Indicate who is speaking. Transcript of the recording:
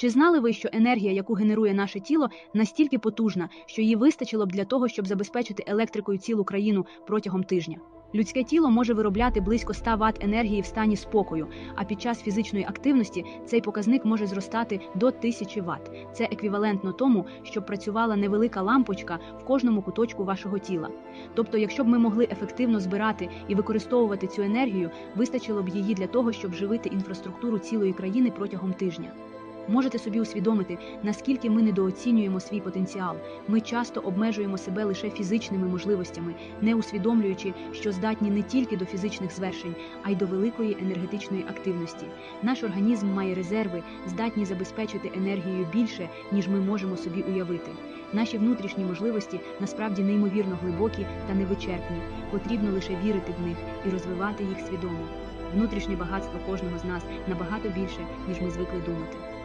Speaker 1: Чи знали ви, що енергія, яку генерує наше тіло, настільки потужна, що її вистачило б для того, щоб забезпечити електрикою цілу країну протягом тижня? Людське тіло може виробляти близько 100 Вт енергії в стані спокою, а під час фізичної активності цей показник може зростати до 1000 Вт. Це еквівалентно тому, щоб працювала невелика лампочка в кожному куточку вашого тіла. Тобто, якщо б ми могли ефективно збирати і використовувати цю енергію, вистачило б її для того, щоб живити інфраструктуру цілої країни протягом тижня. Можете собі усвідомити, наскільки ми недооцінюємо свій потенціал. Ми часто обмежуємо себе лише фізичними можливостями, не усвідомлюючи, що здатні не тільки до фізичних звершень, а й до великої енергетичної активності. Наш організм має резерви, здатні забезпечити енергією більше, ніж ми можемо собі уявити. Наші внутрішні можливості насправді неймовірно глибокі та невичерпні. Потрібно лише вірити в них і розвивати їх свідомо. Внутрішнє багатство кожного з нас набагато більше, ніж ми звикли думати.